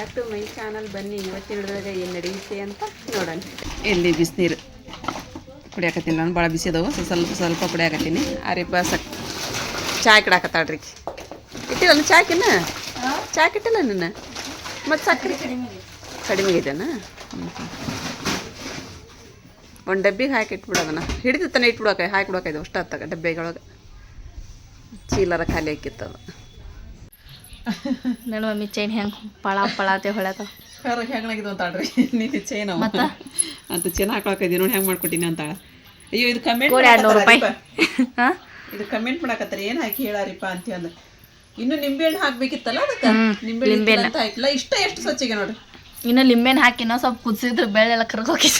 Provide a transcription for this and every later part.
Back to my channel ಬನ್ನಿ ಇವತ್ತಿನ ಏನು ನಡೆಯುತ್ತೆ ಅಂತ ನೋಡೋಣ. ಎಲ್ಲಿ ಬಿಸಿನೀರು ಕುಡಿಯಾಕತ್ತೀನಿ ನಾನು, ಭಾಳ ಬಿಸಿ ಅದಾವು, ಸ್ವಲ್ಪ ಸ್ವಲ್ಪ ಕುಡಿಯಾಕತ್ತೀನಿ. ಆರಿಪ್ಪ ಸಕ್, ಚಾಯ್ ಕಿಡಾಕತ್ತಾಳ್ರಿ ಇಟ್ಟಿಲ್ಲ ಚಾಯ್ಕಿನ ಚಾಯ್ ಇಟ್ಟಿಲ್ಲ ನಿನ್ನ? ಮತ್ತು ಸಕ್ಕರೆ? ಕಡಿಮೆ ಆಗೈತೆನಾ ಒಂದು ಡಬ್ಬಿಗೆ ಹಾಕಿ ಇಟ್ಬಿಡೋದನ್ನ ಹಿಡಿದಿತ್ತಾನೆ ಇಟ್ಬಿಡೋಕೆ, ಹಾಕಿ ಬಿಡೋಕೆ ಇದು ಅಷ್ಟು ಹತ್ತಾಗ ಡಬ್ಬಿಗಳೊಳಗೆ. ಚೀಲರ ಖಾಲಿ ಹಾಕಿತ್ತದು ನನ್ನ ಮಮ್ಮಿ ಚೈನ್ ಹೆಂಗೆ ಪಳ ಪಳ ಅಂತ ಹೊಳ್ಯಾತ ಕರ ಹೆಂಗಾಗಿದ್ದು ಅಂತಾಳ್ರಿ ನೀನು ಚೈನ್ ಅಂತ ಚೈನ್ ಹಾಕೊಳಕಿದ್ದಿ ನೋಡಿ ಹೆಂಗೆ ಮಾಡ್ಕೊಟ್ಟಿನಿ ಅಂತಾಳ ಅಯ್ಯೋ ಇದು ಕಮೆಂಟ್ ಕೋಡಿ ಎರಡ್ನೂರು ರೂಪಾಯಿ. ಹಾಂ? ಇದು ಕಮೆಂಟ್ ಮಾಡಕತ್ತಾರ ಏನು ಹಾಕಿ ಹೇಳಾರಿಪ್ಪ ಅಂತ ಇನ್ನು ನಿಂಬೆಹಣ್ಣು ಹಾಕ್ಬೇಕಿತ್ತಲ್ಲ ಅದಕ್ಕೆ? ನಿಂಬೆ ನಿಂಬೆಹಣ್ಣು ಅಂತ ಹಾಕಿಲ್ಲ. ಇಷ್ಟ ಎಷ್ಟು ಸ್ವಚ್ಛಗೆ ನೋಡ್ರಿ ಇನ್ನು ನಿಂಬೆಹಣ್ಣು ಹಾಕಿ ಇನ್ನೂ ಸ್ವಲ್ಪ ಕುದಿಸಿದ್ರು ಬೆಳ್ಳೆಲ್ಲ ಕರ್ಕೋಕಿ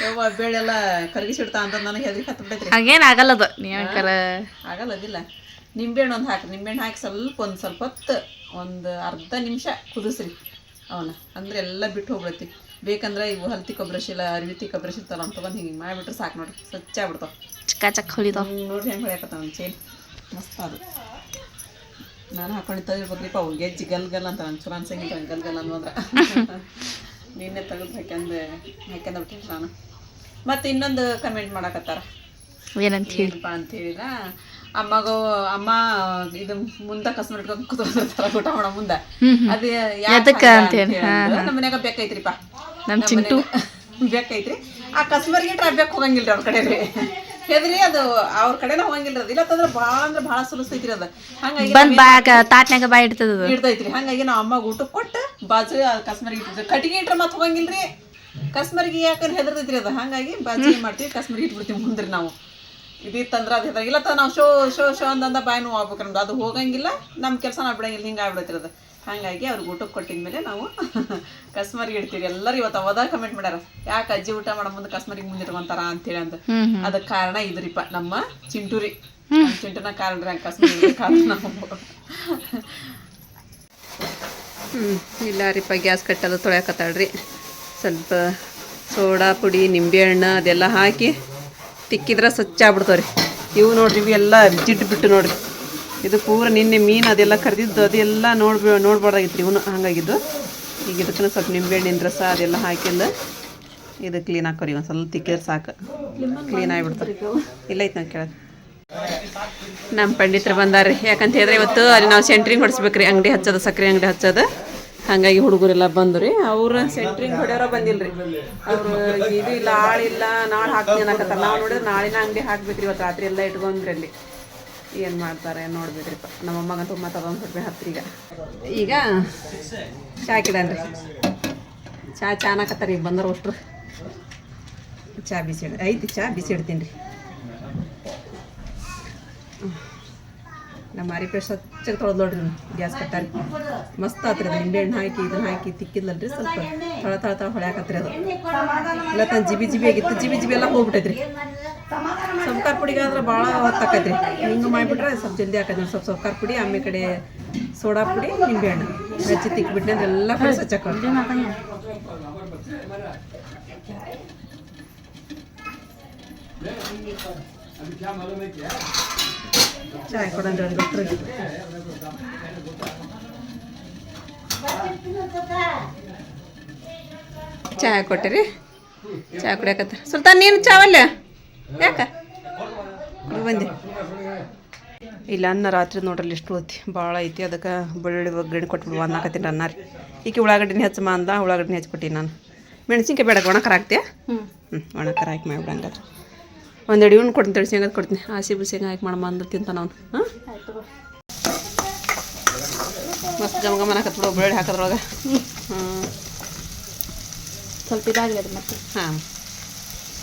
ಯವ್ವ ಬೇಳೆಲ್ಲ ಕರಗಿಸಿಡ್ತಾ ಅಂತ ನನಗೆ ಹೆದರಿಕೆ ಹತ್ಬಿಟ್ಟೈತ್ರಿ. ಹಂಗೇನು ಆಗಲ್ಲದು. ನೀವು ಕರ ಆಗಲ್ಲ ಅದಿಲ್ಲ ನಿಂಬೆಹಣ್ಣು ಒಂದು ಹಾಕಿ ನಿಂಬೆಹಣ್ಣು ಹಾಕಿ ಸ್ವಲ್ಪ ಒಂದು ಸ್ವಲ್ಪ ಹೊತ್ತು ಒಂದು ಅರ್ಧ ನಿಮಿಷ ಕುದಿಸ್ರಿ ಅವನ್ನ. ಅಂದ್ರೆ ಎಲ್ಲ ಬಿಟ್ಟು ಹೋಗ್ಬಿಡ್ತಿ. ಬೇಕಂದ್ರೆ ಇವು ಹಲ್ತಿ ಕೊಬ್ಬರಿ ಶಿಲ ಅರಿವಿತಿ ಕೊಬ್ಬರಿ ಅಂತ ಬಂದು ಹಿಂಗೆ ಮಾಡಿಬಿಟ್ರೆ ಸಾಕು ನೋಡಿ ಸ್ವಚ್ಛ ಆಗ್ಬಿಡ್ತಾವ. ಚಿಕ್ಕ ಚಕ್ಕ ಹೊಲಿತಾವ ನೋಡ್ರಿ ಹೆಂಗೆ ಹೊಳ್ಯಾಕತ್ತಾವ ಒಂದು ಚೇನ್. ಮಸ್ತ್ ಅದು. ನಾನು ಹಾಕೊಂಡಿದ್ದ ತೆಗಿಬೇಕ್ರಿಪ್ಪ ಅವು ಗೆಜ್ಜಿ ಗಲ್ ಗಲ್ ಅಂತ ನಾನು ಚಲೋ ಅನ್ಸಂಗಿಲ್ಲ ಗಲ್ ಗಲ್ ಅನ್ನೋದ್ರ ನಿನ್ನೆ ತೆಗೆದು ಹಾಕ್ಯಂದು ಹಾಕ್ಯಂದು ಬಿಟ್ಟಿನಿ ನಾನು. ಮತ್ತು ಇನ್ನೊಂದು ಕಮೆಂಟ್ ಮಾಡಕತ್ತಾರ. ಏನಂತ ಹೇಳಿಪ್ಪ ಅಂತ ಹೇಳಿದ ಅಮ್ಮಗ ಅಮ್ಮ ಇದು ಮುಂದ ಕಸ ಇಟ್ಕೊಂಡು ಕೂತ್ಕೊಂಡಿರ್ತಾರ ಊಟ ಮಾಡೋ ಮುಂದ. ಅದು ಅಂತ ಹೇಳಿ ನಮ್ಮ ಮನ್ಯಾಗ ಬೇಕೈತ್ರಿಪ್ಪ ನಮ್ಮ ಚಿಂಟು. ಬೇಕೈತ್ರಿ ಆ ಕಸ್ಮರಿಗೆ ಬೇಕು ಹೋಗಂಗಿಲ್ರಿ ಅವ್ರ ಕಡೆ ರೀ. ಹೆದ್ರಿ ಅದು ಅವ್ರ ಕಡೆನ ಹೋಗಂಗಿಲ್ರಿ ಅದು. ಇಲ್ಲತ್ತಂದ್ರೆ ಭಾಳ ಅಂದ್ರೆ ಭಾಳ ಸುಲಿಸ್ತೈತ್ರಿ ಅದು. ಹಂಗಾಗಿ ಬಂದ್ ಬಾಗ ತಾಟ್ನಾಗ ಬಾಯ್ ಇಡ್ತದ ಇಡ್ತೈತ್ರಿ. ಹಂಗಾಗಿ ನಾವು ಅಮ್ಮಗೆ ಊಟ ಕೊಟ್ಟು ಬಾಜು ಕಸ್ಮರ್ಗೆ ಇಟ್ಟಿದ್ವಿ ಕಟ್ಟಿಗೆ ಇಟ್ರೆ ಮತ್ತೆ ಹೋಗಂಗಿಲ್ರಿ. ಕಸ್ಮರಿಗೆ ಯಾಕಂದ್ರೆ ಹೆದರ್ತೈತ್ರಿ ಅದು. ಹಂಗಾಗಿ ಬಾಜು ಮಾಡ್ತೀವಿ ಕಸ್ಮರ್ಗೆ ಇಟ್ಬಿಡ್ತೀವಿ ಮುಂದ್ರಿ ನಾವು. ಇದಿತ್ತಂದ್ರೆ ಅದು ಹೆದ್ರ ಇಲ್ಲ ನಾವು ಶೋ ಶೋ ಶೋ ಅಂದಂದ ಬಾಯಿ ನೋವು ಆಗ್ಬೇಕು ನಮ್ದು. ಅದು ಹೋಗಂಗಿಲ್ಲ. ನಮ್ಮ ಕೆಲಸ ನಾವು ಬಿಡಂಗಿಲ್ಲ. ಹಿಂಗೆ ಆಗ್ಬಿಡತ್ರಿ ಅದು ಹಾಗಾಗಿ ಅವ್ರಿಗೆ ಊಟಕ್ಕೆ ಕೊಟ್ಟಿದ್ಮೇಲೆ ನಾವು ಕಸ್ಮರಿಗೆ ಇಡ್ತೀವಿ ಎಲ್ಲರೂ ಇವತ್ತು ಅವದ ಕಮೆಂಟ್ ಮಾಡ್ಯಾರ. ಯಾಕೆ ಅಜ್ಜಿ ಊಟ ಮಾಡೋ ಮುಂದೆ ಕಸ್ಮರಿಗೆ ಮುಂದಿಟ್ಕೊಂತಾರ ಅಂತೇಳಿ ಅಂತ ಹ್ಮ್ ಹ್ಮ್. ಅದಕ್ಕೆ ಕಾರಣ ಇದ್ರಿಪ್ಪ ನಮ್ಮ ಚಿಂಟುರಿ. ಚಿಂಟುನ ಕಾರಣ ರೀ ಕಸ್ಮರಿ ಕಾರಣ ನಾವು. ಹ್ಞೂ ಇಲ್ಲ ರೀಪ್ಪ ಗ್ಯಾಸ್ ಕಟ್ಟೋದು ತೊಳ್ಯಾಕತ್ತಾಳ್ರಿ. ಸ್ವಲ್ಪ ಸೋಡಾ ಪುಡಿ ನಿಂಬೆಹಣ್ಣು ಅದೆಲ್ಲ ಹಾಕಿ ತಿಕ್ಕಿದ್ರೆ ಸ್ವಚ್ಛ ಆಗ್ಬಿಡ್ತಾವೆ ರೀ ಇವು ನೋಡ್ರಿ, ಇವು ಎಲ್ಲ ಜಿಡ್ಡು ಬಿಟ್ಟು ನೋಡ್ರಿ. ಇದು ಪೂರ ನಿನ್ನೆ ಮೀನು ಅದೆಲ್ಲ ಕರೆದಿದ್ದು, ಅದೆಲ್ಲ ನೋಡ್ಬಿ, ನೋಡ್ಬಾರ್ದಾಗಿತ್ತು ಇವನು, ಹಾಗಾಗಿದ್ದು. ಈಗ ಇದಕ್ಕೂ ಸ್ವಲ್ಪ ನಿಂಬೆಹಣ್ಣಿನ ರಸ ಅದೆಲ್ಲ ಹಾಕಿಲ್ಲ. ಇದು ಕ್ಲೀನ್ ಹಾಕೋರಿ ಒಂದು ಸ್ವಲ್ಪ ತಿಕ್ಕಿದ್ರೆ ಸಾಕು. ಕ್ಲೀನ್ ಆಗಿಬಿಡ್ತಾರೆ ಇಲ್ಲ ಐತೆ ನಾನು ಕೇಳೋದು. ನಮ್ಮ ಪಂಡಿತರು ಬಂದಾರ್ರಿ. ಯಾಕಂತ ಹೇಳಿದ್ರೆ ಇವತ್ತು ಅಲ್ಲಿ ನಾವು ಸೆಂಟ್ರಿಂಗ್ ಹೊಡಿಸ್ಬೇಕ್ರಿ. ಅಂಗಡಿ ಹಚ್ಚೋದು ಸಕ್ಕರೆ ಅಂಗಡಿ ಹಚ್ಚೋದು. ಹಾಗಾಗಿ ಹುಡುಗರೆಲ್ಲ ಬಂದು ರೀ ಅವ್ರು ಸೆಂಟ್ರಿಂಗ್ ಹೊಡೆಯೋರ ಬಂದಿಲ್ರಿ. ಅವರು ಇದು ಇಲ್ಲ ಆಳಿಲ್ಲ ನಾಳೆ ಹಾಕ್ತೀನಿ ಅನ್ನಕತ್ತಾರ. ನಾವು ನೋಡಿದ್ರೆ ನಾಳಿನ ಅಂಗಡಿ ಹಾಕ್ಬೇಕ್ರಿ ಇವತ್ತು ರಾತ್ರಿ ಎಲ್ಲ ಇಟ್ಕೊಂಡ್ರಿ ಅಲ್ಲಿ. ಏನು ಮಾಡ್ತಾರೆ ನೋಡ್ಬೇಕ್ರಿಪ್ಪ. ನಮ್ಮ ಅಮ್ಮಗಂತೂ ಮತ್ತೆ ಅದೊಂದು ಸ್ವಲ್ಪ ಹತ್ತಿರ ಈಗ. ಚಾ ಕಿಡನ್ರಿ ಚಾ ಚಾ ಅನ್ನಕತ್ತಾರ ಈಗ ಬಂದರು ಅಷ್ಟ್ರು. ಚಾ ಬಿಸಿ ಐತಿ ಚಾ ಬಿಸಿ ಇಡ್ತೀನಿ ರೀ. ನಮ್ಮ ಮಾರಿಪೇಟ್ ಸ್ವಚ್ಛಗೆ ತೊಳೆದು ನೋಡ್ರಿ ಗ್ಯಾಸ್ ಕಟ್ಟಾರಿ. ಮಸ್ತ್ ಆತ್ರಿ ಅದು. ನಿಂಬೆಹಣ್ಣು ಹಾಕಿ, ಇದನ್ನ ಹಾಕಿ ತಿಕ್ಕಿದ್ಲಲ್ರಿ ಸ್ವಲ್ಪ ತಳ ತಳ ತಳ ಹೊಳ್ಯಾಕತ್ರಿ ಅದು. ಇಲ್ಲ ತನ್ನ ಜಿಬಿ ಜಿಬಿ ಆಗಿತ್ತು. ಜಿಬಿ ಜಿಬಿ ಎಲ್ಲ ಹೋಗ್ಬಿಟ್ಟೈತ್ರಿ. ಸಂಸ್ಕಾರ ಪುಡಿಗೆ ಆದ್ರೆ ಭಾಳ ಹೊತ್ತಾಕೈತ್ರಿ ಹಿಂಗೆ ಮಾಡಿಬಿಟ್ರೆ ಸ್ವಲ್ಪ ಜಲ್ದಿ ಹಾಕೈತಿ ಸ್ವಲ್ಪ ಸಂಸ್ಕಾರ ಪುಡಿ, ಆಮೇಲೆ ಕಡೆ ಸೋಡಾ ಪುಡಿ ನಿಂಬೆಹಣ್ಣು ಹಚ್ಚಿ ತಿಕ್ಬಿಟ್ನೆ ಅಂದ್ರೆ ಎಲ್ಲ ಕಡೆ ಸ್ವಚ್ಛ ಹಾಕೋದು ಚಾಯ್ ಕೊಡಂದ್ರೆ ಒಂದು ಡಾಕ್ಟ್ರಿಗೆ ಚಹಾ ಕೊಟ್ಟಿರಿ ಚಹಾ ಕುಡಿಯಕತ್ತ ಸುಲ್ತಾನ್ ನೀನು ಚಾವಲ್ಲ ಯಾಕ ಕುಡ್ದು ಬಂದೆ ಇಲ್ಲ ಅನ್ನ ರಾತ್ರಿ ನೋಡ್ರಲ್ಲಿ ಎಷ್ಟು ಓದ್ತಿ ಭಾಳ ಐತಿ ಅದಕ್ಕೆ ಬೆಳ್ಳುಳ್ಳಿ ಒಗ್ಗರಣೆ ಕೊಟ್ಬಿಡು ಅನ್ನಕತ್ತೀನಿ ಅನ್ನ ರೀ ಈಕೆ ಉಳ್ಳಾಗಡ್ಡಿನ ಹೆಚ್ಚಮ್ಮ ಅಂದ ಉಳ್ಳಾಗಡ್ಡಿನ ಹೆಚ್ಚಿಕೊಟ್ಟಿನಿ ನಾನು ಮೆಣಸಿನ್ಕಾಯಿ ಬೇಡ ಒಣಕರ ಹಾಕ್ತೀಯ ಹ್ಞೂ ಹ್ಞೂ ಒಣಕರ ಹಾಕಿ ಮಾಡ್ಬಿಡ ಹಂಗಾದ್ರೆ ಒಂದೆರಡು ಇವ್ನು ಕೊಡ್ತೀನಿ ತಡಿ ಶೇಂಗಾದ ಕೊಡ್ತೀನಿ? ಹಸಿ ಬಿಸಿ ಶೇಂಗಾ ಹಾಕಿ ಮಾಡಮ್ಮ ಅಂದ್ರೆ ತಿಂತಾನ ಅವನು. ಹಾಂ? ಮಸ್ತ್ ಗಮ ಗಮನ ಹಾಕತ್ಬಿಡು ಬೆಳ್ಳಿ ಹಾಕೋದ್ರೊಳಗೆ ಹ್ಞೂ ಸ್ವಲ್ಪ ಇದಾಗಲಿ ಅದು ಮತ್ತೆ. ಹಾಂ.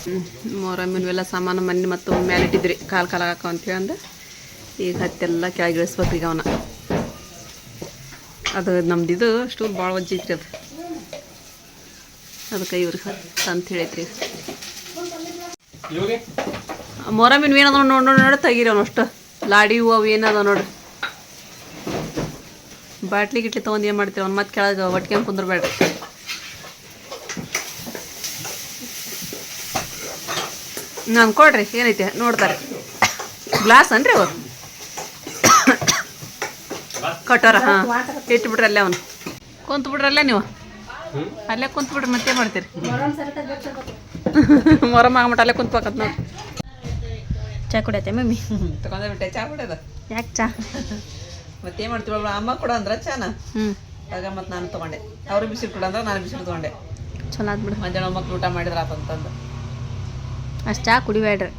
ಹ್ಞೂ ಮೊರಮ್ಮಿನ ಎಲ್ಲ ಸಾಮಾನು ಮನೆ ಮತ್ತು ಮೇಲೆ ಇಟ್ಟಿದ್ರಿ ಕಾಲು ಕಾಲು ಹಾಕೋ ಅಂತೇಳಿ ಅಂದು. ಈಗ ಹತ್ತೆಲ್ಲ ಕೆಳಗಿಳಿಸ್ಬೇಕು ಈಗ ಅವನ. ಅದು ನಮ್ದು ಇದು ಸ್ಟೂಲ್ ಭಾಳ ಒಜ್ಜೈತ್ರಿ ಅದು. ಅದಕ್ಕೆ ಇವ್ರಿಗೆ ಹತ್ತು ಅಂತ ಹೇಳೈತ್ರಿ ಮೊರಮ್ಮಿನ ಏನದ ನೋಡಿ ನೋಡಿ ನೋಡಿ ತೆಗೀರಿ ಅವನು ಅಷ್ಟು ಲಾಡಿ ಹೂವು ಅವು ಏನದ ನೋಡ್ರಿ ಬಾಟ್ಲಿ ಗಿಟ್ಲಿ ತೊಗೊಂಡು ಏನು ಮಾಡ್ತೀವಿ ಅವ್ನು? ಮತ್ತೆ ಕೆಳಗೆ ಒಟ್ಕೊಂಡು ಕುಂದ್ರಬೇಡ್ರಿ. ನಾನು ಕೊಡ್ರಿ ಏನೈತೆ? ನೋಡ್ತಾರೆ. ಗ್ಲಾಸ್ ಅನ್ರಿ ಅವರು ಕಟ್ಟೋರ ಹಾಂ. ಇಟ್ಬಿಟ್ರೆ ಅಲ್ಲೇ ಅವನು. ಕುಂತ್ ಬಿಡ್ರಲ್ಲೇ ನೀವು ಅಲ್ಲೇ ಕುಂತ್ ಬಿಡ್ರಿ ಮತ್ತೆ ಮಾಡ್ತೀರಿ ಮೊರಮ್ ಆಗ್ಬಿಟ್ಟು ಅಲ್ಲೇ ಕುಂತ್ಬೇಕತ್ ನೋಡಿ ಚಾ ಕುಡಿಯತ್ತೆ ಮಮ್ಮಿ? ತಗೊಂಡ ಬಿಟ್ಟೆ ಚಾ ಬಿಡೋದು ಯಾಕೆ ಚಾ? ಮತ್ತೇನು ಮಾಡ್ತೀವಿ ಅಮ್ಮ ಕೊಡ ಅಂದ್ರೆ ಚಾನ. ಹ್ಞೂ ಆಗ ಮತ್ತೆ ನಾನು ತಗೊಂಡೆ. ಅವರು ಬಿಸಿಲು ಕೊಡ ಅಂದ್ರೆ ನಾನು ಬಿಸಿಲು ತಗೊಂಡೆ. ಚಲೋ ಆತ್ ಬಿಡು. ಮಧ್ಯಾಹ್ನ ಮಕ್ಳು ಊಟ ಮಾಡಿದ್ರ ಆತಂತಂದು ಅಷ್ಟು ಚಾ ಕುಡಿಬೇಡ್ರಿ.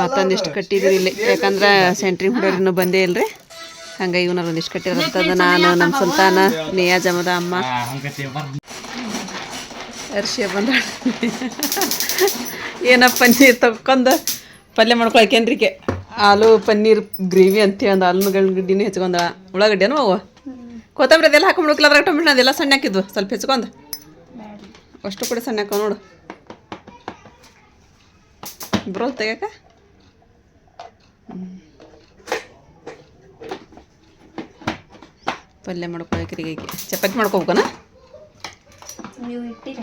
ಮತ್ತೊಂದಿಷ್ಟು ಕಟ್ಟಿದ್ರಿ ಇಲ್ಲಿ. ಯಾಕಂದ್ರೆ ಸೆಂಟ್ರಿಂಗ್ ಹುಡುಗರು ಇನ್ನೂ ಬಂದೇ ಇಲ್ರಿ. ಹಂಗಾಗಿ ಇವನಾರ ಒಂದಿಷ್ಟು ಕಟ್ಟಿರೋದ ನಾನು ನಮ್ಮ ಸುಲ್ತಾನ ನಿಯಾ ಜಮದ ಅಮ್ಮ. ಅರ್ಶಿಯ ಬಂದ ಏನಪ್ಪ ನೀರು ತಕ್ಕೊಂಡು ಪಲ್ಯ ಮಾಡ್ಕೊಳಕೇನ್ರಿಕೆ ಆಲೂ ಪನ್ನೀರ್ ಗ್ರೇವಿ ಅಂತೇಳಿ ಒಂದು ಆಲೂ ಗಡ್ಡಿನೂ ಹೆಚ್ಕೊಂಡ. ಉಳ್ಳಾಗಡ್ಡೆನೂ ಅವ? ಕೊತ್ತಂಬರಿ ಅದೆಲ್ಲ ಹಾಕೊಂಡ್ಬಿಡ್ಕಲ್ಲ ಅದ್ರಾಗ ಟೊಮೆಟೊ ಅದೆಲ್ಲ ಸಣ್ಣ ಹಾಕಿದ್ವು ಸ್ವಲ್ಪ ಹೆಚ್ಕೊಂಡು. ಅಷ್ಟು ಕೂಡ ಸಣ್ಣ ಹಾಕೋ ನೋಡು. ಬರೋಲ್ ತೆಗ್ಯಾಕ? ಪಲ್ಯ ಮಾಡ್ಕೊಳಕ್ರಿ ಈಗ ಚಪಾತಿ ಮಾಡ್ಕೋಬೇಕನ? ನೀವು ಇಟ್ಟಿರ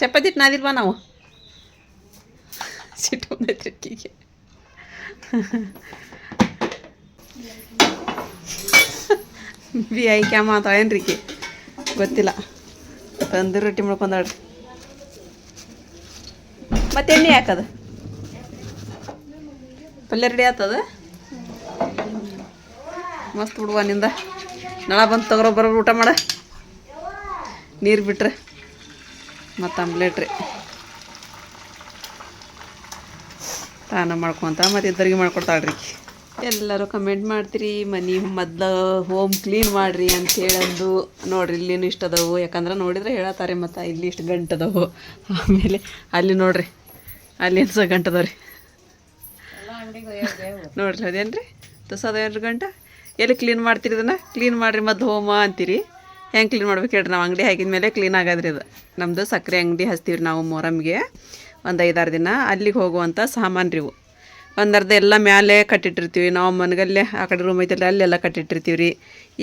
ಚಪಾತಿ ಇಟ್ಟು ನಾದಿಲ್ವಾ ನಾವು? ಸಿಟ್ಟು ಅಕ್ಕಿಗೆ. ಬಿ ಐ ಕ್ಯಾಮ ಮಾತಾಳೇನ್ರಿ ಗೊತ್ತಿಲ್ಲ. ತಂದೂರಿ ರೊಟ್ಟಿ ಮಾಡ್ಕೊಂಡಾಳ್ರಿ ಮತ್ತೆ ಎಣ್ಣೆ ಹಾಕದ ಪಲ್ಯ ರೆಡಿ ಆತದ? ಮಸ್ತ್ ಬಿಡುವ ನಿಂದ. ನಳ ಬಂದು ತಗೋ ಬರೋ ಊಟ ಮಾಡ. ನೀರು ಬಿಟ್ರೆ ಮತ್ತು ಆಮ್ಲೆಟ್ ರೀ. ತಾನ ಮಾಡ್ಕೊತ ಮತ್ತು ಇದ್ದರಿಗೆ ಮಾಡ್ಕೊಡ್ತಾಳ್ರಿ. ಎಲ್ಲರೂ ಕಮೆಂಟ್ ಮಾಡ್ತೀರಿ ಮನೆ ಮೊದ್ಲು ಹೋಮ್ ಕ್ಲೀನ್ ಮಾಡಿರಿ ಅಂತ ಹೇಳೋದು. ನೋಡ್ರಿ ಇಲ್ಲಿನೂ ಇಷ್ಟು ಅದಾವು. ಯಾಕಂದ್ರೆ ನೋಡಿದ್ರೆ ಹೇಳತ್ತಾರೆ ಮತ್ತು ಇಲ್ಲಿ ಇಷ್ಟು ಗಂಟು ಅದಾವು. ಆಮೇಲೆ ಅಲ್ಲಿ ನೋಡ್ರಿ ಅಲ್ಲಿ ಏನು ಸಹ ಗಂಟದವ್ರಿ ಅದಾವ ರೀ ನೋಡ್ರಿ ಅದೇನು ರೀ ತುಸದ ಎರಡು ಗಂಟೆ? ಎಲ್ಲಿ ಕ್ಲೀನ್ ಮಾಡ್ತೀರಿ ಇದನ್ನು? ಕ್ಲೀನ್ ಮಾಡಿರಿ ಮತ್ತು ಹೋಮ ಅಂತೀರಿ. ಹೆಂಗೆ ಕ್ಲೀನ್ ಮಾಡ್ಬೇಕು ಹೇಳ್ರಿ ನಾವು ಅಂಗಡಿ ಹಾಕಿದ ಮೇಲೆ ಕ್ಲೀನ್ ಆಗೋದ್ರಿ ಇದು ನಮ್ಮದು ಸಕ್ಕರೆ ಅಂಗಡಿ ಹಚ್ತೀವಿ ನಾವು ಮೊರಮ್ಗೆ. ಒಂದು ಐದಾರು ದಿನ ಅಲ್ಲಿಗೆ ಹೋಗುವಂಥ ಸಾಮಾನು ರೀ ಇವು ಒಂದರ್ಧ ಎಲ್ಲ ಮ್ಯಾಲೆ ಕಟ್ಟಿಟ್ಟಿರ್ತೀವಿ. ನಾವು ಮನೆಗಲ್ಲೇ ಆ ಕಡೆ ರೂಮ್ ಐತಲ್ಲ ಅಲ್ಲೆಲ್ಲ ಕಟ್ಟಿಟ್ಟಿರ್ತೀವಿ ರೀ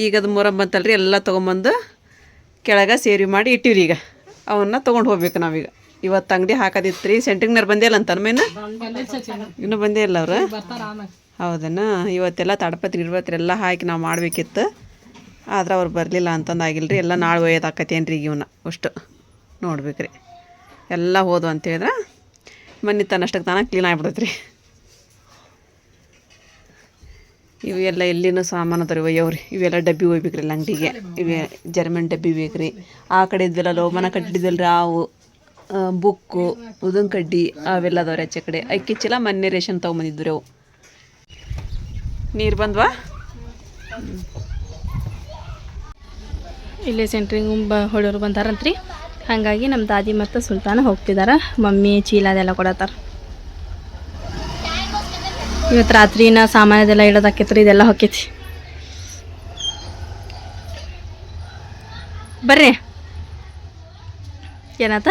ಈಗ ಅದು ಮೊರಮ್ ಬಂತಲ್ರಿ ಎಲ್ಲ ತೊಗೊಂಬಂದು ಕೆಳಗೆ ಸೇರಿ ಮಾಡಿ ಇಟ್ಟಿವ್ರಿ ಈಗ. ಅವನ್ನ ತೊಗೊಂಡು ಹೋಗ್ಬೇಕು ನಾವೀಗ. ಇವತ್ತು ಅಂಗಡಿ ಹಾಕೋದಿತ್ತು ರೀ ಸೆಂಟ್ರಿಂಗ್ನವ್ರು ಬಂದೇ ಇಲ್ಲ ಅಂತ ಮೇನ? ಇನ್ನೂ ಬಂದೇ ಇಲ್ಲ ಅವ್ರು? ಹೌದನ? ಇವತ್ತೆಲ್ಲ ತಡಪತ್ರಿ ಇರ್ಬತ್ರಿ ಎಲ್ಲ ಹಾಕಿ ನಾವು ಮಾಡಬೇಕಿತ್ತು. ಆದ್ರೆ ಅವ್ರು ಬರಲಿಲ್ಲ ಅಂತಂದು ಆಗಿಲ್ಲ ರೀ ಎಲ್ಲ ನಾಳೆ ಒಯ್ಯೋದಾಕತ್ತೇನು ರೀ ಇವನ್ನ ಅಷ್ಟು ನೋಡ್ಬೇಕ್ರಿ. ಎಲ್ಲ ಹೋದು ಅಂತ ಹೇಳಿದ್ರೆ ಮನೆ ತನ್ನಷ್ಟಕ್ಕೆ ತಾನ ಕ್ಲೀನ್ ಆಗ್ಬಿಡತ್ತೆ ರೀ ಇವು ಎಲ್ಲ ಎಲ್ಲಿನೂ ಸಾಮಾನು ಒಯ್ಯವ್ರಿ. ಇವೆಲ್ಲ ಡಬ್ಬಿ ಒಯ್ಬೇಕ್ರಿ ಇಲ್ಲ ಅಂಗಡಿಗೆ ಇವೆ ಜರ್ಮನ್ ಡಬ್ಬಿ ಬೇಕ್ರಿ. ಆ ಕಡೆ ಇದ್ವೆಲ್ಲ ಲೋಮನ ಕಟ್ಟಿದ್ವಲ್ಲ ರೀ ಅವು ಬುಕ್ಕು, ಉದನ್ ಕಡ್ಡಿ, ಅವೆಲ್ಲ ಅದಾವ್ರಿ ಆಚೆ ಕಡೆ. ಅಕ್ಕಿ ಚೀಲ ಮೊನ್ನೆ ರೇಷನ್ ತೊಗೊಂಬಂದಿದ್ರು ಅವು. ನೀರು ಬಂದ್ವಾ? ಇಲ್ಲೇ ಸೆಂಟ್ರಿಂಗ್ ಬ ಹೊಡೋರು ಬಂದಾರಂತ್ರಿ. ಹಾಗಾಗಿ ನಮ್ಮ ದಾದಿ ಮತ್ತು ಸುಲ್ತಾನ ಹೋಗ್ತಿದ್ದಾರೆ ಮಮ್ಮಿ ಚೀಲ ಅದೆಲ್ಲ ಕೊಡತ್ತಾರ. ಇವತ್ತು ರಾತ್ರಿನ ಸಾಮಾನು ಅದೆಲ್ಲ ಇಡೋದಾಕೈತ್ರಿ ಇದೆಲ್ಲ ಹೊಕ್ಕೈತಿ ಬರ್ರಿ. ಏನಾತ?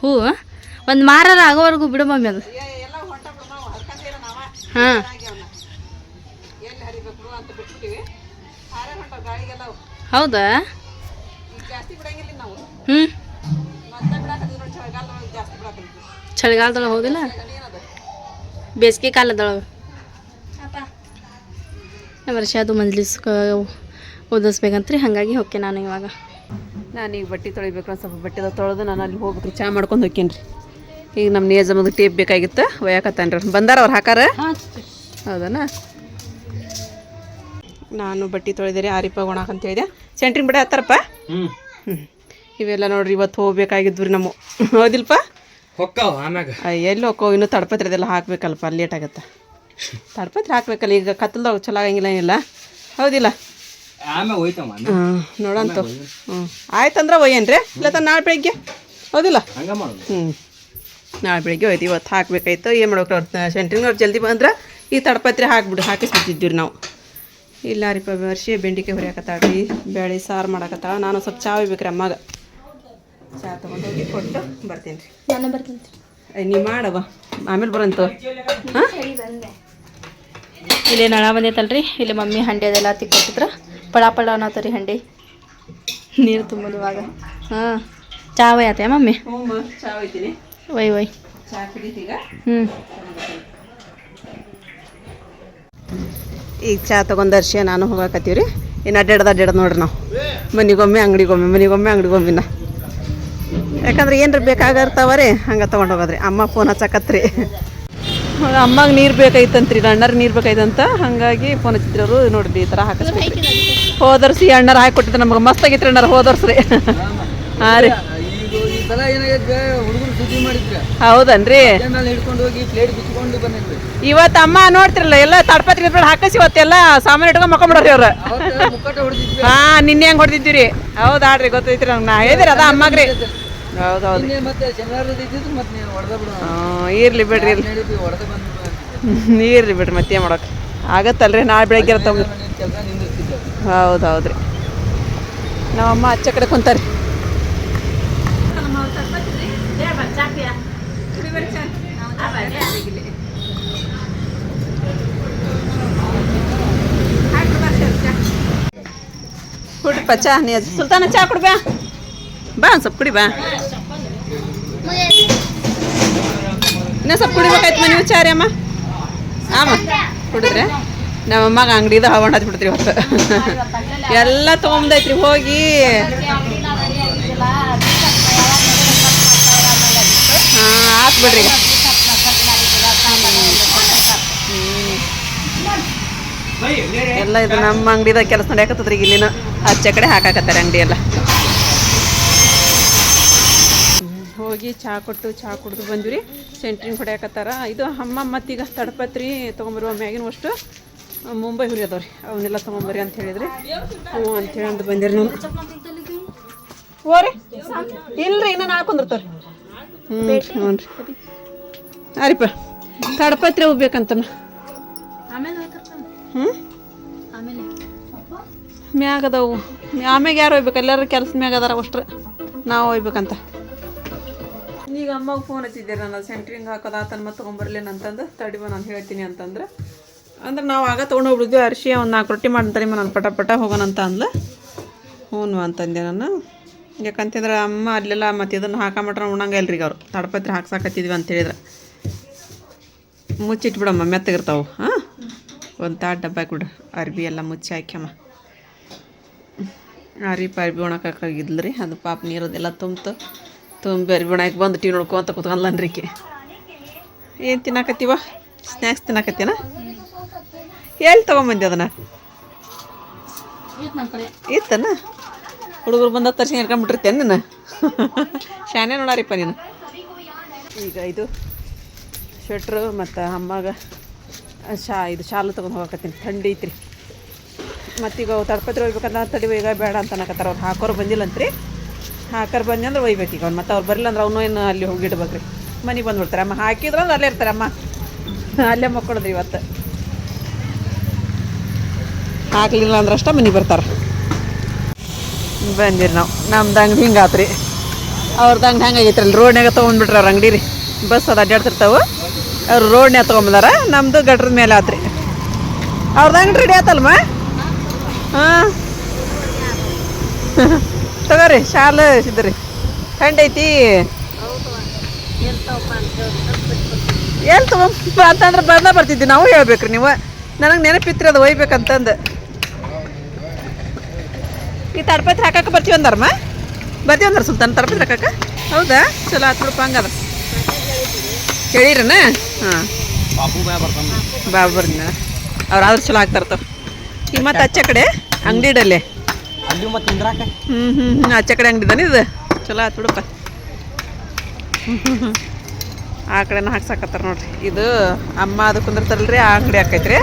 ಹೂ ಒಂದು ಮಾರಾರ ಆಗೋವರೆಗೂ ಬಿಡು ಮಮ್ಮಿ ಅದು. ಹಾಂ. ಹೌದಾ? ಹ್ಞೂ ಚಳಿಗಾಲದೊಳಗೆ ಹೌದಿಲ್ಲ ಬೇಸಿಗೆ ಕಾಲದೊಳಗೆ? ವರ್ಷ ಅದು ಮಂಜ್ಲಿಸ್ ಓದಿಸ್ಬೇಕಂತ್ರಿ ಹಾಗಾಗಿ ಹೊಕ್ಕೆ ನಾನು ಇವಾಗ. ನಾನೀಗ ಬಟ್ಟೆ ತೊಳಿಬೇಕು ಒಂದು ಸ್ವಲ್ಪ ಬಟ್ಟೆ ತೊಳೆದು ನಾನು ಅಲ್ಲಿ ಹೋಗ್ಬೇಕು ಚಾ ಮಾಡ್ಕೊಂಡು ಹೋಕ್ಕೇನ್ರಿ ಈಗ ನಮ್ಮ ನೇಜಮ್ಮದು ಟೇಪ್ ಬೇಕಾಗಿತ್ತು ಒಯ್ಯಾಕತ್ತಾನ್ರಿ ಬಂದಾರ ಅವ್ರು ಹಾಕಾರ? ಹೌದನ? ನಾನು ಬಟ್ಟೆ ತೊಳೆದಿರಿ ಆರಿಪ ಒಣಾಕ ಅಂತ ಹೇಳಿದೆ. ಸೆಂಟ್ರಿನ ಬಿಡ ಹತ್ತಾರಪ್ಪ? ಹ್ಞೂ ಇವೆಲ್ಲ ನೋಡ್ರಿ ಇವತ್ತು ಹೋಗ್ಬೇಕಾಗಿದ್ವು ರೀ ನಮ್ಮ ಹೌದಿಲ್ಪ? ಹೊಕ್ಕಾವ ಆಮ್ಯಾಗ? ಎಲ್ಲಿ ಹೋಕ್ಕೋ ಇನ್ನೂ ತಡಪತ್ರಿ ಅದೆಲ್ಲ ಹಾಕ್ಬೇಕಲ್ಪ ಲೇಟ್ ಆಗತ್ತೆ. ತಡಪತ್ರಿ ಹಾಕ್ಬೇಕಲ್ಲ ಈಗ ಕತ್ತಲ್ದಾಗ ಚಲೋ ಆಗಂಗಿಲ್ಲ ಏನಿಲ್ಲ. ಹೌದಿಲ್ಲ? ಹಾಂ ನೋಡಂತ ಹ್ಞೂ ಆಯ್ತಂದ್ರೆ ಒಯ್ಯನ್ರಿ? ಇಲ್ಲ ನಾಳೆ ಬೆಳಿಗ್ಗೆ? ಹೌದಿಲ್ಲ? ಹಂಗ ಹ್ಞೂ ನಾಳೆ ಬೆಳಿಗ್ಗೆ ಹೋಯ್ತು ಇವತ್ತು ಹಾಕ್ಬೇಕಾಯ್ತು. ಏನು ಮಾಡ್ಬೇಕು ಅವ್ರು ಸೆಂಟ್ರಿಂಗ್ನವ್ರು ಜಲ್ದಿ ಬಂದ್ರೆ ಈ ತಡಪತ್ರಿ ಹಾಕ್ಬಿಡು ಹಾಕಿಸ್ಬಿಟ್ಟಿದ್ದೀವಿ ರೀ ನಾವು. ಇಲ್ಲ ರೀ ವರ್ಷಿ ಬೆಂಡಿಕಾಯಿ ಹುರಿಯಾಕತ್ತಾಳ್ರಿ ಬೇಳೆ ಸಾರು ಮಾಡಾಕತ್ತಾಳ. ನಾನು ಸ್ವಲ್ಪ ಚಾ ಒಯ್ಬೇಕ್ರಿ ಅಮ್ಮಗೆ. ಚಾ ತೊಗೊಂಡು ಹೋಗಿ ಕೊಟ್ಟು ಬರ್ತೀನಿ ರೀ. ನಾನು ಬರ್ತೀನಿ ನೀ ಮಾಡವ ಆಮೇಲೆ ಬರಂತು ಹಾಂ? ಇಲ್ಲಿ ನಳ ರೀ ಇಲ್ಲಿ ಮಮ್ಮಿ ಹಂಡೆ ಅದೆಲ್ಲ ತಿಕ್ಕೊಟ್ಟಿದ್ರ ಪಳ ಪಳ ಅನ್ನತ್ತರಿ ಹಂಡೆ. ನೀರು ತುಂಬೋದು ಇವಾಗ. ಹಾಂ. ಚಾ ಒಯ್ಯತ್ತೆ ಮಮ್ಮಿ? ಹ್ಞೂ ಚಾ ಒಯ್ತೀನಿ. ಒಯ್ ಒಯ್. ಚಾ ಕುಡಿತೀಗ? ಹ್ಞೂ ಈಗ ಚಾ ತೊಗೊಂಡು ಅರ್ಶಿ ನಾನು ಹೋಗಾಕತ್ತೀವಿ ರೀ ಇನ್ನು ಅಡ್ಡಾಡ್ದು ಅಡ್ಡಾಡ್ದು ನೋಡ್ರಿ ನಾವು. ಮನಿಗೊಮ್ಮೆ ಅಂಗಡಿಗೊಮ್ಮೆ ಮನಿಗೊಮ್ಮೆ ಅಂಗಡಿಗೊಮ್ಮಿನ. ಯಾಕಂದ್ರೆ ಏನ್ರ ಬೇಕಾಗಿರ್ತಾವ ರೀ ಹಂಗೆ ತೊಗೊಂಡು ಹೋಗೋದ್ರಿ. ಅಮ್ಮ ಫೋನ್ ಹಚ್ಚಕತ್ರಿ. ಅಮ್ಮಗೆ ನೀರು ಬೇಕಾಯ್ತಂತ್ರಿ ಅಣ್ಣರು ನೀರು ಬೇಕಾಯ್ತಂತ ಹಾಗಾಗಿ ಫೋನ್ ಹಚ್ಚಿದ್ರು ನೋಡ್ರಿ ಈ ಥರ ಹಾಕಿಸ್ಬೇಕು ಹೋದರ್ಸಿ ಅಣ್ಣರ ಹಾಕಿ ಕೊಟ್ಟಿದ್ರು ನಮ್ಗೆ ಮಸ್ತ್ ಆಗೈತ್ರಿ ಅಣ್ಣರ ಹೋದರ್ಸ್ರಿ. ಹಾಂ ರೀ. ಹೌದನ್ರಿ? ಇವತ್ತು ಅಮ್ಮ ನೋಡ್ತಿರಲ್ಲ ಎಲ್ಲ ತಡಪತ್ರಿ ಹಾಕಿಸಿ ಇವತ್ತೆಲ್ಲ ಸಾಮಾನು ಇಟ್ಕೊಂಡು ಮಕ್ಕೊಂಬಿಡೋರಿ ಅವ್ರು ಹಾ ನಿನ್ನೆ ಹೆಂಗ್ ಹೊಡೆದಿದ್ದೀರಿ? ರೀ ಹೌದಾಡ್ರಿ ಗೊತ್ತೈತ್ರಿ ನಂಗೆ ನಾ ಹೇಳಿದ್ರಿ ಅದ ಅಮ್ಮಗ್ರಿ. ಹೌದು ಹೌದು ನಿನ್ನೆ ಮತ್ತೆ ಶನಿವಾರ ಇದ್ದಿದ್ದು ಮತ್ತೆ ನೀನು ಹೊಡೆದ ಬಿಡು ಹ್ಮ್, ಇರ್ಲಿ ಬಿಡ್ರಿ ಇರ್ಲಿ. ಬಿಡ್ರಿ ಮತ್ತೆ ಮಾಡೋಕೆ. ಆಗತ್ತಲ್ರಿ ನಾಳೆ ಬೆಳಗ್ಗೆ ನಮ್ಮ ನಿಂದಿರ್ತಿದ್ದೆ ಹೌದು ಹೌದ್ರಿ. ನಮ್ಮಮ್ಮ ಆಚೆ ಕಡೆ ಕುಂತಾರಿ. ಕುಡ್ರಿಪ್ಪ ಚಹ ನೀ ಸುಲ್ತಾನ ಚಾ ಕುಡಿ, ಬಾ. ಒಂದು ಸ್ವಲ್ಪ ಕುಡಿ, ಬಾ. ಇನ್ನೂ ಸ್ವಲ್ಪ ಕುಡಿಬೇಕಾಯ್ತು ಮನೆ ಚಾ ರೀ ಅಮ್ಮ. ಆಮ, ಕುಡಿದ್ರೆ? ನಮ್ಮ ಅಮ್ಮಗೆ ಅಂಗಡಿದ ಹವಣ ಹಚ್ಬಿಡ್ತೀರಿ ಇವತ್ತು. ಎಲ್ಲ ತೊಗೊಂಬೈತ್ರಿ ಹೋಗಿ. ಹಾಂ, ಆತ್ ಬಿಡ್ರಿ ಈಗ ಎಲ್ಲ ಇದು ನಮ್ಮ ಅಂಗಡಿದಾಗ ಕೆಲಸ ನಡೆಯಕತ್ತದ್ರಿ ಇಲ್ಲಿನ ಆಚೆ ಕಡೆ ಹಾಕಾಕತ್ತಾರೆ ಅಂಗಡಿ ಎಲ್ಲ. ಹೋಗಿ ಚಹಾ ಕೊಟ್ಟು ಚಹಾ ಕುಡಿದು ಬಂದ್ವಿ ಸೆಂಟ್ರಿಂಗ್ ಹೊಡ್ಯಾಕತ್ತಾರ. ಇದು ಅಮ್ಮ ಮತ್ತೀಗ ತಡಪತ್ರಿ ತೊಗೊಂಬರುವ ಮ್ಯಾಗಿನ ಅಷ್ಟು ಮುಂಬೈ ಹುರಿ ಅದಾವ್ರಿ. ಅವನ್ನೆಲ್ಲ ತೊಗೊಂಬರ್ರಿ ಅಂತ ಹೇಳಿದ್ರಿ. ಹ್ಞೂ ಅಂತೇಳಿ ಅಂದು ಬಂದಿರಿ ನಾನು. ರೀ. ಇಲ್ರಿ, ಇನ್ನು ನಾಲ್ಕು ಕುಂದಿರ್ತಾವ್ರಿ ಹ್ಞೂ ಹ್ಞೂ ರೀ. ಅರಿಪ ತಡಪತ್ರಿ ಹೋಗ್ಬೇಕಂತಮ್ಮ ಹ್ಞೂ ಆಮೇಲೆ. ಅದಾವು ಆಮ್ಯಾಗ ಯಾರು ಹೋಗ್ಬೇಕು? ಎಲ್ಲರೂ ಕೆಲಸ ಮ್ಯಾಗ ಅದಾರ ಅಷ್ಟ್ರ. ನಾವು ಹೋಗ್ಬೇಕಂತ. ಈಗ ಅಮ್ಮಗೆ ಫೋನ್ ಹಚ್ಚಿದ್ದೆ ನಾನು ಸೆಂಟ್ರಿಂಗ್ ಹಾಕೋದು ಆತನ ಮತ್ತೆ ತೊಗೊಂಬರ್ಲೇನು ಅಂತಂದು. ತಡಿವ ನಾನು ಹೇಳ್ತೀನಿ ಅಂತಂದ್ರೆ. ಅಂದ್ರೆ ನಾವು ಆಗ ತೊಗೊಂಡು ಹೋಗ್ಬಿಡ್ದ್ವಿ ಅರ್ಶಿ ಒಂದು ನಾಲ್ಕು ರೊಟ್ಟಿ ಮಾಡ್ತಾರೆ ನಾನು ಪಟ ಪಟ ಹೋಗೋಣ ಅಂತ ಅಂದ್ಲು. ಹ್ಞೂ ಅಂತಂದೆ ನಾನು. ಯಾಕಂತಂದ್ರೆ ಅಮ್ಮ ಅಲ್ಲೆಲ್ಲ ಮತ್ತೆ ಇದನ್ನು ಹಾಕೊಂಬಿಟ್ರೆ ಉಣ್ಣಂಗೆ ರೀ ಈಗ ಅವ್ರು. ತಡಪತ್ರಿ ಹಾಕ್ಸಾಕತ್ತಿದ್ವಿ ಅಂತ ಹೇಳಿದ್ರೆ. ಮುಚ್ಚಿಟ್ಬಿಡಮ್ಮ ಮೆತ್ತಗಿರ್ತಾವೆ. ಹಾಂ? ಒಂದು ತಾಟ್ ಡಬ್ಬ ಕೊಡು. ಅರ್ಬಿ ಎಲ್ಲ ಮುಚ್ಚಿ ಹಾಕ್ಯಮ್ಮ. ಅರಿಪ ಅರ್ಬಿ ಒಣಕಾಗಿದ್ಲು ರೀ ಅದು ಪಾಪ ನೀರದೆಲ್ಲ ತುಂಬ್ತು. ತುಂಬಿ ಅರ್ಬಿ ಒಣಕ್ಕೆ ಬಂದು ಟೀ ನೋಡ್ಕೊಂತ ಕುತ್ಕೊಂಡ್ಲನ್ರಿಕೆ ಏನು ತಿನ್ನಕತ್ತೀವ? ಸ್ನ್ಯಾಕ್ಸ್ ತಿನ್ನಾಕತ್ತೀನ ಎಲ್ಲಿ ತೊಗೊಂಬಂದಿ ಅದನ್ನ? ಇತ್ತನ? ಹುಡುಗರು ಬಂದ ತರ್ಸಿ ಹೇಳ್ಕೊಂಡ್ಬಿಟ್ಟಿರ್ತೇನೆ ನೀನು ಶಾನೆ ನೋಡಾರಿಪ್ಪ ನೀನು. ಈಗ ಇದು ಸ್ವೆಟ್ರು ಮತ್ತು ಅಮ್ಮಗೆ ಶಾ, ಇದು ಶಾಲು ತೊಗೊಂಡು ಹೋಗಕತ್ತೀನಿ. ಥಂಡಿ ಐತ್ರಿ. ಮತ್ತೀಗ ತಡಪತ್ರಿ ಒಯ್ಬೇಕಂದ್ರೆ ತಡಿ ಈಗ ಬೇಡ ಅಂತ ಅನ್ನಕತ್ತಾರ ಅವ್ರು. ಹಾಕೋರು ಬಂದಿಲ್ಲಂತ್ರಿ. ಹಾಕರ್ ಬಂದಿ ಅಂದ್ರೆ ಒಯ್ಬೇಕು ಈಗ ಅವ್ನು. ಮತ್ತು ಅವ್ರು ಬರಲಿಲ್ಲ ಅಂದ್ರೆ ಅವನು ಏನು ಅಲ್ಲಿ ಹೋಗಿ ಇಡ್ಬೇಕ್ರಿ. ಮನೆಗೆ ಬಂದ್ಬಿಡ್ತಾರೆ ಅಮ್ಮ ಹಾಕಿದ್ರೆ ಅಂದ್ರೆ ಅಲ್ಲೇ ಇರ್ತಾರೆ ಅಮ್ಮ ಅಲ್ಲೇ ಮಕ್ಕಳದ್ರಿ ಇವತ್ತು. ಹಾಕ್ಲಿಲ್ಲ ಅಂದ್ರೆ ಅಷ್ಟೇ ಮನೆಗೆ ಬರ್ತಾರೆ. ಬಂದಿರಿ ನಾವು. ನಮ್ದು ಅಂಗಡಿ ಹಿಂಗೆ ಆತ್ರಿ ಅವ್ರದ್ದು ಅಂಗಡಿ ಹಂಗೆ ಆಗೈತ್ರಲ್ಲ ರೋಡ್ನಾಗ ತೊಗೊಂಡ್ಬಿಟ್ರೆ ಅವ್ರ ಅಂಗಡಿ ರೀ ಬಸ್ ಅದು ಅಡ್ಡಾಡ್ತಿರ್ತಾವೆ ಅವ್ರು ರೋಡ್ನ್ಯಾಗ ತೊಗೊಂಬಂದಾರ? ನಮ್ಮದು ಗಟ್ರದ ಮೇಲೆ ಆತ್ರಿ. ಅವ್ರದ್ದು ಅಂಗಡಿ ರೆಡಿ ಆತಲ್ಮ ಹಾಂ. ತಗೋರಿ, ಶಾಲ ಇದ್ರಿ ಖಂಡೈತಿ ಎಲ್ಲಿ ತಗೊಂಬ ಅಂತಂದ್ರೆ ಬಂದ ಬರ್ತಿದ್ವಿ, ನಾವು ಹೇಳ್ಬೇಕ್ರಿ ನೀವು. ನನಗೆ ನೆನಪಿತ್ರಿ ಅದು ಒಯ್ಬೇಕಂತಂದು. ಈ ತಡಪತ್ರಿ ಹಾಕಕ್ಕೆ ಬರ್ತೀವಿ ಅಂದಾರಮ್ಮ? ಬರ್ತೀವಿ ಸುಲ್ತಾನ್, ತಡಪತ್ರಿ ಹಾಕಕ್ಕೆ? ಹೌದಾ? ಚಲೋ ಆತ್ ಬಿಡಪ್ಪ ಹಂಗದ ಹೇಳಿರನ ಹಾಂ. ಅವ್ರು ಆದ್ರೆ ಚಲೋ ಆಗ್ತಾರತ್ತ ಈಗ ಮತ್ತೆ ಅಚ್ಚ ಕಡೆ ಅಂಗಡಿ ಇಡಲ್ಲೇ. ಅಲ್ಲಿ ಮತ್ತೆ ನಿಂದ್ರಾಕ ಹ್ಞೂ ಹ್ಞೂ ಹ್ಞೂ ಅಚ್ಚ ಕಡೆ ಅಂಗಡಿ ಇದು. ಚಲೋ ಆತ್ ಬಿಡಪ್ಪ. ಆ ಕಡೆನ ಹಾಕ್ಸಾಕತ್ತಾರ ನೋಡ್ರಿ. ಇದು ಅಮ್ಮ ಅದು ಕುಂದಿರ್ತಾರಲ್ರಿ ಆ ಅಂಗಡಿ ಹಾಕೈತ್ರಿ.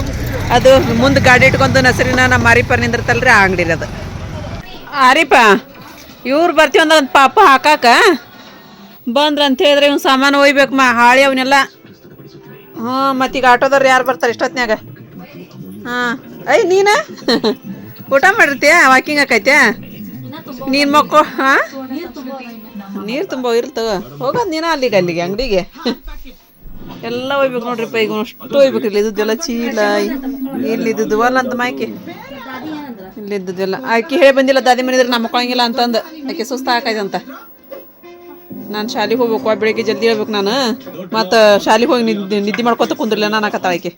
ಅದು ಮುಂದೆ ಗಾಡಿ ಇಟ್ಕೊಂಡು ನಸರಿನ ನಮ್ಮ ಮಾರಿಪರ್ ನಿಂದಿರ್ತಲ್ರಿ ಆ ಅಂಗಡಿ ಅದು ಆರಿಪ ಇವ್ರು ಬರ್ತೀವಿ ಒಂದು ಪಾಪ ಹಾಕಾಕ. ಬಂದ್ರ ಅಂತ ಹೇಳಿದ್ರೆ ಇವ್ನು ಸಾಮಾನು ಒಯ್ಬೇಕು ಮಾ, ಹಾಳಿ ಅವನ್ನೆಲ್ಲ ಹ್ಞೂ ಮತ್ತೀಗ ಆಟೋದವ್ರು ಯಾರು ಬರ್ತಾರೆ ಇಷ್ಟೊತ್ನ್ಯಾಗ? ಹಾಂ. ಐ ನೀನ? ಊಟ ಮಾಡಿರ್ತೀಯ? ವಾಕಿಂಗ್ ಆಕೈತೆ? ನೀನು ಮಕ್ಕಳು ಹಾಂ? ನೀರು ತುಂಬ ಇರ್ತವ ಹೋಗೋದ್ ನೀನ ಅಲ್ಲಿಗೆ ಅಲ್ಲಿಗೆ, ಅಂಗಡಿಗೆ? ಎಲ್ಲ ಒಯ್ಬೇಕು ನೋಡ್ರಿಪ್ಪ, ಈಗ ಅಷ್ಟು ಒಯ್ಬೇಕು. ಇಲ್ಲಿ ಇದ್ದೆಲ್ಲ ಚೀಲ, ಇಲ್ಲಿ ಅಲ್ಲ ಅಂತ ಇಲ್ಲಿ ಇದ್ದದ್ದೆಲ್ಲ. ಆಕೆ ಹೇಳಿ ಬಂದಿಲ್ಲ, ದಾದಿ ಮನೆ ಇದ್ರೆ ನಮ್ಮ ಮಕ್ಕಳಂಗಿಲ್ಲ ಅಂತಂದು. ಆಕೆ ಸುಸ್ತ ಹಾಕೈತಂತ ನಾನು ಶಾಲೆಗೆ ಹೋಗ್ಬೇಕು ಬೆಳಿಗ್ಗೆ ಜಲ್ದಿ ಹೇಳ್ಬೇಕು ನಾನು. ಮತ್ತು ಶಾಲೆಗೆ ಹೋಗಿ ನಿದ್ದೆ ನಿದ್ದೆ ಮಾಡ್ಕೊತ ಕುಂದ್ರಲ್ಲ ನಾನು ಕತ್ತಾಳಕ್ಕೆ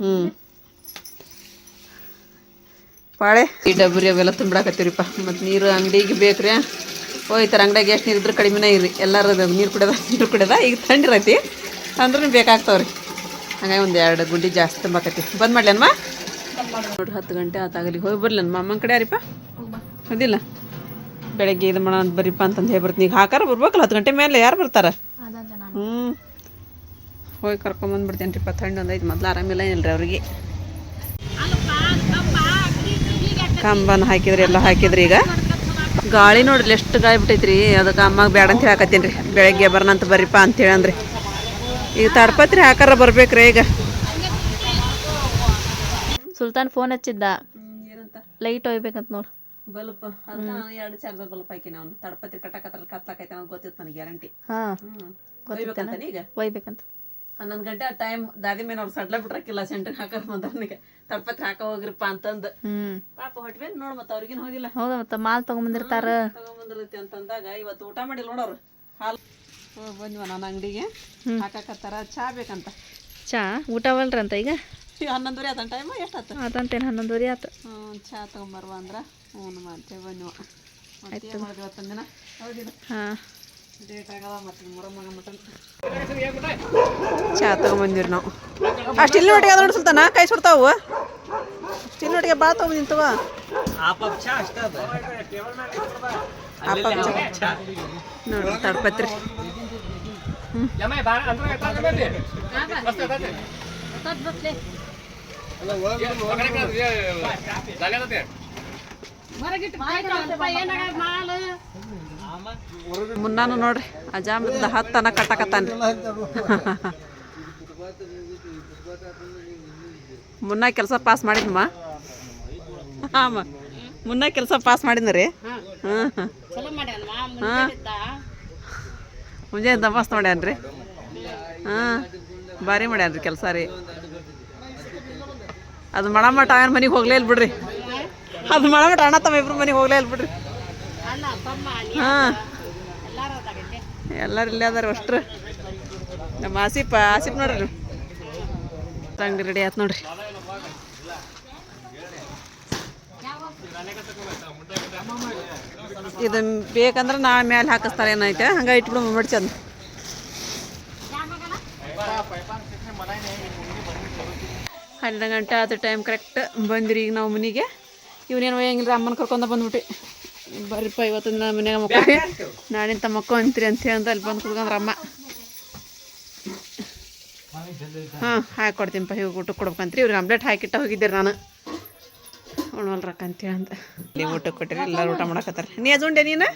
ಹ್ಞೂ ಪಾಳೆ. ಈ ಡಬ್ರಿ ಅವೆಲ್ಲ ತುಂಬಿಡಾಕತ್ತೀರಿಪ್ಪ ಮತ್ತು ನೀರು ಅಂಗಡಿಗೆ ಬೇಕ್ರಿ. ಹೋಯ್ತಾರೆ ಅಂಗಡಿಯಾಗ ಎಷ್ಟು ನೀರು ಇದ್ರೆ ಕಡಿಮೆನೇ ಇರಿ ಎಲ್ಲರೂ ನೀರು ಕುಡಿಯೋದ, ನೀರು ಕುಡಿಯದ. ಈಗ ಥಂಡಿರೈತಿ ಅಂದ್ರೂ ಬೇಕಾಗ್ತಾವ್ರಿ. ಹಂಗಾಗಿ ಒಂದು ಎರಡು ಗುಂಡಿ ಜಾಸ್ತಿ ತುಂಬಾಕತ್ತಿ. ಬಂದ್ ಮಾಡ್ಲೇನಮ್ಮ? ನೋಡ್ರಿ ಹತ್ತು ಗಂಟೆ ಆತಾಗಲಿ ಹೋಗಿ ಬರ್ಲೇನಮ್ಮ? ಅಮ್ಮನ ಕಡೆ ಯಾರಿಪ್ಪ? ಅದಿಲ್ಲ ಬೆಳಗ್ಗೆ ಇದು ಮಾಡೋಣ ಬರೀಪ್ಪ ಅಂತಂದು ಹೇಳಿ ಬರ್ತೀನಿ ಈಗ ಹಾಕಾರ ಬರ್ಬೇಕಲ್ಲ ಹತ್ತು ಗಂಟೆ ಮೇಲೆ ಯಾರು ಬರ್ತಾರ? ಹ್ಞೂ ಹೋಗಿ ಕರ್ಕೊಂಬಂದ್ಬಿಡ್ತೇನೆ ರೀ ಪಾ ಒಂದು ಐದು ಮೊದಲು ಆರಾಮಿಲ್ಲ ಏನಿಲ್ಲ ಅವ್ರಿಗೆ? ಕಂಬನ ಹಾಕಿದ್ರಿ ಎಲ್ಲ ಹಾಕಿದ್ರಿ ಈಗ. ಗಾಳಿ ನೋಡ್ರಿ ಎಷ್ಟು ಗಾಳಿ ಬಿಟ್ಟೈತ್ರಿ. ಅದಕ್ಕೆ ಅಮ್ಮಗೆ ಬೇಡ ಅಂತ ಹೇಳಕತ್ತೀನಿ ರೀ. ಬೆಳಗ್ಗೆ ಬರೋಣಂತ ಬರ್ರಿಪ್ಪ ಅಂತೇಳಿ ಅಂದ್ರಿ ಈಗ ತಡ್ಪತ್ರಿ ಹಾಕಾರ ಬರ್ಬೇಕ್ರಿ ಈಗ. ಸುಲ್ತಾನ್ ಫೋನ್ ಹಚ್ಚಿದ್ದ. ಲೈಟ್ ಒಯ್ಬೇಕಂತ ನೋಡು. ಬಲ್ಪ್ ಅದನ್ನ ನಾನು ಎರಡು ಚಾರ್ಜರ್ ಬಲ್ಪ್ ಹಾಕಿನ ಅವ್ನು. ತಡಪತ್ರಿ ಕಟ್ಟಕತ್ತಲ್ಲ ಕತ್ಲಾಕೈತೆ ಅವ್ನು ಗೊತ್ತಿತ್ತು ನನಗೆ ಗ್ಯಾರಂಟಿ. ಹಾ. ಒಯ್ಬೇಕಂತಾನೆ ಈಗ? ಒಯ್ಬೇಕಂತ. ಹನ್ನೊಂದು ಗಂಟೆ ಟೈಮ್ ದಾದಿ ಮೇಲೆ ಅವ್ರು ಸಡ್ಲ ಬಿಟ್ರಕ್ಕಿಲ್ಲ ಸೆಂಟ್ರಿಗೆ ಹಾಕರ್ ಬಂದವನಿಗೆ ತಡಪತ್ರಿ ಹಾಕ ಹೋಗ್ರಿಪ್ಪ ಅಂತಂದು. ಪಾಪ ಹೊಟ್ಬೇನ್ ನೋಡ್ ಮತ್ತೆ ಅವ್ರಿಗೇನು ಹೋಗಿಲ್ಲ. ಹೌದಾ ಮತ್ತೆ ಮಾಲ್ ತಗೊಂಬಂದಿರ್ತಾರ? ತಗೊಂಬಂದಿರತ್ತೆ ಅಂತಂದಾಗ ಇವತ್ತು ಊಟ ಮಾಡಿಲ್ಲ ನೋಡೋರು ಹಾಲು ಹೋಗಿ ಬಂದ್ವ ನಾನು ಅಂಗಡಿಗೆ. ಹಾಕಾಕತ್ತಾರ. ಚಾ ಬೇಕಂತ. ಚಾ? ಊಟವಲ್ರಂತ ಅಂತ ಈಗ? ಹನ್ನೊಂದುವರೆ ಆತನ ಟೈಮ್ ಎಷ್ಟು ಆತ? ಅದಂತೇನು ಹನ್ನೊಂದುವರೆ ಆತು. ಹ್ಞೂ ಚಾ ತೊಗೊಂಬರುವ ಅಂದ್ರೆ ಹ್ಞೂ ಮಾಡ್ತೇವೆ ಬನ್ನಿ ಆಯ್ತು ಇವತ್ತೊಂದು ದಿನ ಹಾಂ. ಚಾ ತಗೊಂಬಂದಿರಿ ನಾವು. ಅಷ್ಟು ಇಲ್ಲಿ ನೋಟಿಗೆ ನೋಡಿ ಸುಲ್ತಾನ ಕೈ ಸುಡ್ತಾವು ಸ್ಟಿಲ್ ನೋಟಿಗೆ ಭಾಳ ತೊಗೊಂಬಂದಿನಿ ನೋಡಿ ತಡ್ಪತ್ರಿ ಚಾ ಅಷ್ಟ ಅದ ಅಪ್ಪ ನೋಡ್ರಿ ತಡ್ಪತ್ರಿ ಮುನ್ನಾನು ನೋಡ್ರಿ ಅಜಾಮದ ಹತ್ತನ ಕಟ್ಟಕತ್ತಾನ ಮುನ್ನ ಕೆಲಸ ಪಾಸ್ ಮಾಡಿದ್ಮ ಹಾಂ ಮುನ್ನ ಕೆಲಸ ಪಾಸ್ ಮಾಡಿದ್ನ ರೀ ಹಾಂ. ಹಾಂ. ಮುಂಜಾನೆ ತಪಾಸ್ ಮಾಡ್ಯಾನ್ರಿ? ಹಾಂ. ಭಾರಿ ಮಾಡ್ಯಾನ್ರಿ ಕೆಲಸ ರೀ. ಅದು ಮಾಡಮಟ ಅವನ ಮನೆಗೆ ಹೋಗ್ಲೇ ಇಲ್ಲ ಬಿಡ್ರಿ. ಅದು ಮಾಡಮಟ ಅಣ್ಣ ತಮ್ಮ ಇಬ್ರು ಮನೆಗೆ ಹೋಗ್ಲೇ ಇಲ್ಲ ಬಿಡ್ರಿ. ಹಾಂ. ಎಲ್ಲರೂ ಇಲ್ಲೇ ಅದಾರ ಅಷ್ಟ್ರ. ನಮ್ಮ ಆಸಿಪ, ಆಸಿಪ್ ನೋಡ್ರಿ ತಂಗ ರೆಡಿ ಆಯ್ತು ನೋಡ್ರಿ. ಇದು ಬೇಕಂದ್ರೆ ನಾ ಮ್ಯಾಲೆ ಹಾಕಿಸ್ತಾರೆ ಏನೈತೆ ಹಂಗೆ ಇಟ್ಬಿಡು ಮಾಡಿ ಹನ್ನೆರಡು ಗಂಟೆ ಆದ ಟೈಮ್ ಕರೆಕ್ಟ್ ಬಂದಿರಿ ಈಗ ನಾವು ಮನೆಗೆ. ಇವನೇನು ಒಯ್ಯಂಗಿಲ್ಲ ಅಮ್ಮನ ಕರ್ಕೊಂಡ ಬಂದ್ಬಿಟ್ಟು. ಬರ್ರಿಪ್ಪ ಇವತ್ತಿನ ದಿನ ಮನ್ಯಾಗ ಮಕ್ಕಳು ನಾಳಿಂತ ಮಕ್ಕಳು ಅಂತೀರಿ ಅಂತ ಹೇಳಿ ಅಲ್ಲಿ ಬಂದು ಕುಡ್ಕೊಂಡ್ರ ಅಮ್ಮ. ಹಾಂ ಹಾಕೊಡ್ತೀನಿಪ್ಪ ಇವಾಗ ಊಟಕ್ಕೆ ಕೊಡ್ಬೇಕಂತ್ರಿ. ಇವ್ರಿಗೆ ಆಮ್ಲೆಟ್ ಹಾಕಿಟ್ಟು ಹೋಗಿದ್ದೀರಿ ನಾನು. ಉಣ್ವಲ್ರಕ್ಕ ಅಂತೇಳಿ ಅಂತ. ಇಲ್ಲಿ ಊಟ ಕೊಟ್ಟಿರಿ ಎಲ್ಲರೂ ಊಟ ಮಾಡಕತ್ತಾರ. ನೀ ಅಜುಂಡೆ ನೀನು?